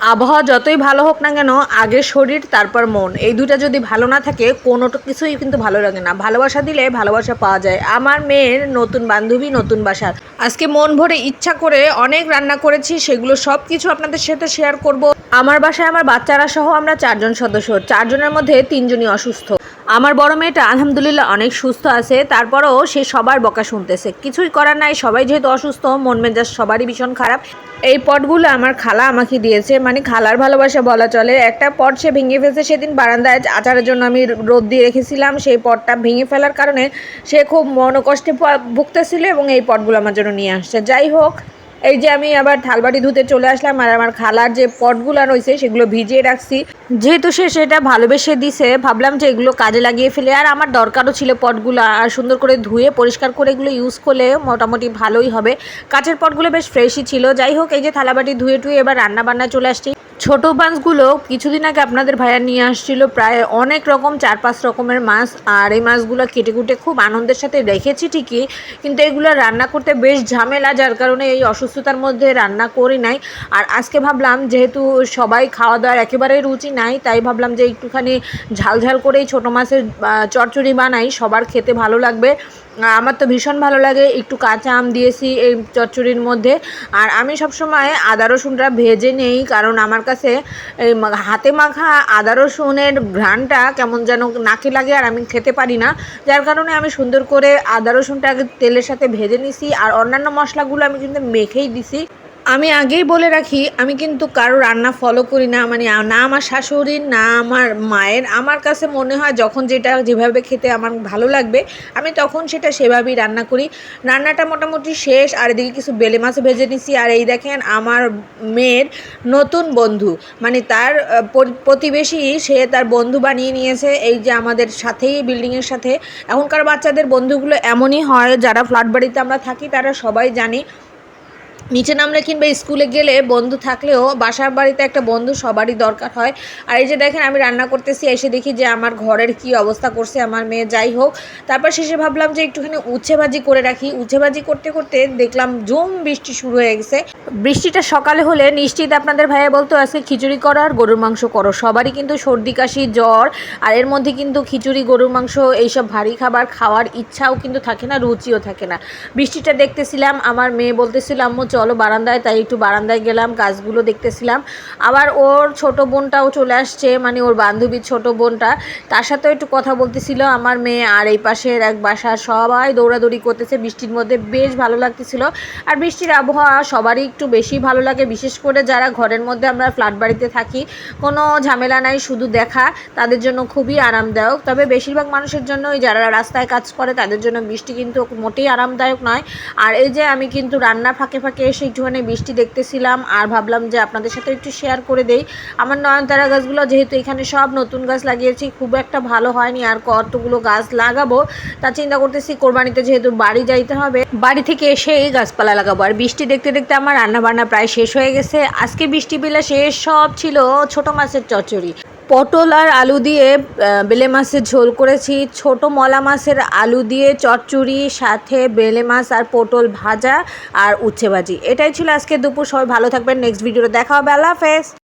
আবহাওয়া যতই ভালো হোক না কেন, আগে শরীর, তারপর মন। এই দুটা যদি ভালো না থাকে, কোনো কিছুই কিন্তু ভালো লাগে না। ভালোবাসা দিলে ভালোবাসা পাওয়া যায়। আমার মেয়ের নতুন বান্ধবী, নতুন বাসা। আজকে মন ভরে ইচ্ছা করে অনেক রান্না করেছি, সেগুলো সব কিছু আপনাদের সাথে শেয়ার করব। আমার বাসায় আমার বাচ্চারা সহ আমরা চারজন সদস্য। চারজনের মধ্যে তিনজনই অসুস্থ। আমার বড় মেয়েটা আলহামদুলিল্লাহ অনেক সুস্থ আছে, তারপরেও সে সবার বকা শুনতেছে। কিছুই করার নাই, সবাই যেহেতু অসুস্থ, মন মেজাজ সবারই ভীষণ খারাপ। এই পটগুলো আমার খালা আমাকে দিয়েছে মানে খালার ভালোবাসা বলা চলে। একটা পট সে ভেঙে ফেলছে সেদিন বারান্দায়, আচারের জন্য আমি রোদ দিয়ে রেখেছিলাম, সেই পটটা ভেঙে ফেলার কারণে সে খুব মনোকষ্টে ভুগতেছিল এবং এই পটগুলো আমার জন্য নিয়ে আসছে। যাই হোক এই যে আমি আবার থালবাটি ধুতে চলে আসলাম আর আমার খালার যে পটগুলো রয়েছে সেগুলো ভিজিয়ে রাখছি। যেহেতু সে সেটা ভালোবেসে দিছে, ভাবলাম যে এগুলো কাজে লাগিয়ে ফেলে। আর আমার দরকারও ছিল পটগুলো আর সুন্দর করে ধুয়ে পরিষ্কার করে এগুলো ইউজ করলে মোটামুটি ভালোই হবে। কাঠের পটগুলো বেশ ফ্রেশই ছিল। যাই হোক, এই যে থালাবাটি ধুয়ে টুয়ে এবার রান্না বান্না চলে আসছি। ছোট মাছগুলো কিছুদিন আগে আপনাদের ভাইয়া নিয়ে আসছিল, প্রায় অনেক রকম, চার পাঁচ রকমের মাছ, আর এই মাছগুলো কেটে কুটে খুব আনন্দের সাথে রেখেছি ঠিকই, কিন্তু এগুলো রান্না করতে বেশ ঝামেলা, যার কারণে এই অসুস্থতার মধ্যে রান্না করি নাই। আর আজকে ভাবলাম, যেহেতু সবাই খাওয়া দাওয়ার একেবারেই রুচি নাই, তাই ভাবলাম যে একটুখানি ঝাল ঝাল করেই ছোটো মাছের চচ্চড়ি বানাই, সবার খেতে ভালো লাগবে। আমার তো ভীষণ ভালো লাগে, একটু কাঁচা আম দিয়েছি এই চচ্চড়ির মধ্যে। আর আমি সবসময় আদা রসুনটা ভেজে নেই, কারণ আমার কাছে হাতে মাখা আদা রসুনের ঘ্রাণটা কেমন যেন নাকে লাগে আর আমি খেতে পারি না। যার কারণে আমি সুন্দর করে আদা রসুনটা তেলের সাথে ভেজে নিছি আর অন্যান্য মশলাগুলো আমি কিন্তু মেখেই দিছি। আমি আগেই বলে রাখি, আমি কিন্তু কারও রান্না ফলো করি না। মানে না আমার শাশুড়ির, না আমার মায়ের। আমার কাছে মনে হয় যখন যেটা যেভাবে খেতে আমার ভালো লাগবে, আমি তখন সেটা সেভাবেই রান্না করি। রান্নাটা মোটামুটি শেষ, আর এদিকে কিছু বেলে মাছ ভেজে নিছি। আর এই দেখেন, আমার মেয়ের নতুন বন্ধু মানে তার প্রতিবেশী, সে তার বন্ধু বানিয়ে নিয়েছে। এই যে আমাদের সাথেই বিল্ডিংয়ের সাথে। এখনকার বাচ্চাদের বন্ধুগুলো এমনই হয়, যারা ফ্ল্যাট বাড়িতে আমরা থাকি, তারা সবাই জানি নিচে নামলে কিংবা স্কুলে গেলে বন্ধু থাকলেও বাসার বাড়িতে একটা বন্ধু সবারই দরকার হয়। আর এই যে দেখেন, আমি রান্না করতেছি, এসে দেখি যে আমার ঘরের কি অবস্থা করছে আমার মেয়ে, যাই হোক। তারপর শেষে ভাবলাম যে একটুখানি উচ্ছে ভাজি করে রাখি। উচ্ছে ভাজি করতে করতে দেখলাম জুম বৃষ্টি শুরু হয়ে গেছে। বৃষ্টিটা সকালে হলে নিশ্চিত আপনাদের ভাইয়া বলতো, আজকে খিচুড়ি করো আর গরুর মাংস করো। সবারই কিন্তু সর্দি, কাশি, জ্বর, আর এর মধ্যে কিন্তু খিচুড়ি, গরুর মাংস, এইসব ভারী খাবার খাওয়ার ইচ্ছাও কিন্তু থাকে না, রুচিও থাকে না। বৃষ্টিটা দেখতেছিলাম, আমার মেয়ে বলতেছিল, আম্মু চলো বারান্দায়, তাই একটু বারান্দায় গেলাম, গাছগুলো দেখতেছিলাম। আবার ওর ছোট বোনটাও চলে আসছে মানে ওর বান্ধবীর ছোট বোনটা। তার সাথেও একটু কথা বলতেছিল, আমার মেয়ে আর এই পাশের এক বাসা সবাই দৌড়াদৌড়ি করতেছে, বৃষ্টির মধ্যে বেশ ভালো লাগতেছিল। আর বৃষ্টির আবহাওয়া সবারই একটু বেশি ভালো লাগে, বিশেষ করে যারা ঘরের মধ্যে আমরা ফ্ল্যাট বাড়িতে থাকি। কোনো ঝামেলা নাই, শুধু দেখা, তাদের জন্য খুবই আরামদায়ক। তবে বেশিরভাগ মানুষের জন্য যারা রাস্তায় কাজ করে, তাদের জন্য বৃষ্টি কিন্তু মোটেই আরামদায়ক নয়। আর এই যে আমি কিন্তু রান্না ফাঁকে ফাঁকে এসে একটুখানি বৃষ্টি দেখতেছিলাম আর ভাবলাম যে আপনাদের সাথে একটু শেয়ার করে দেই। আমার নয়নতারা গাছগুলো যেহেতু এখানে সব নতুন গাছ লাগিয়েছি, খুব একটা ভালো হয়নি আর কতগুলো গাছ লাগাবো তা চিন্তা করতেছি কোরবানিতে যেহেতু বাড়ি যাইতে হবে। বাড়ি থেকে এসে এই গাছপালা লাগাবো। আর বৃষ্টি দেখতে দেখতে আমার রান্না বান্না প্রায় শেষ হয়ে গেছে। আজকে বৃষ্টি পেলে শেষ সব ছিল ছোট মাছের চচ্চড়ি। পটল আর আলু দিয়ে বেলে মাছের ঝোল করেছি। ছোট মলা মাছের আলু দিয়ে চচ্চড়ি, সাথে বেলে মাছ আর পটল ভাজা আর উচ্ছে ভাজি। এটাই ছিল আজকে দুপুর। সবাই ভালো থাকবেন। নেক্সট ভিডিওতে দেখা হবে। আল্লাহ হাফেজ।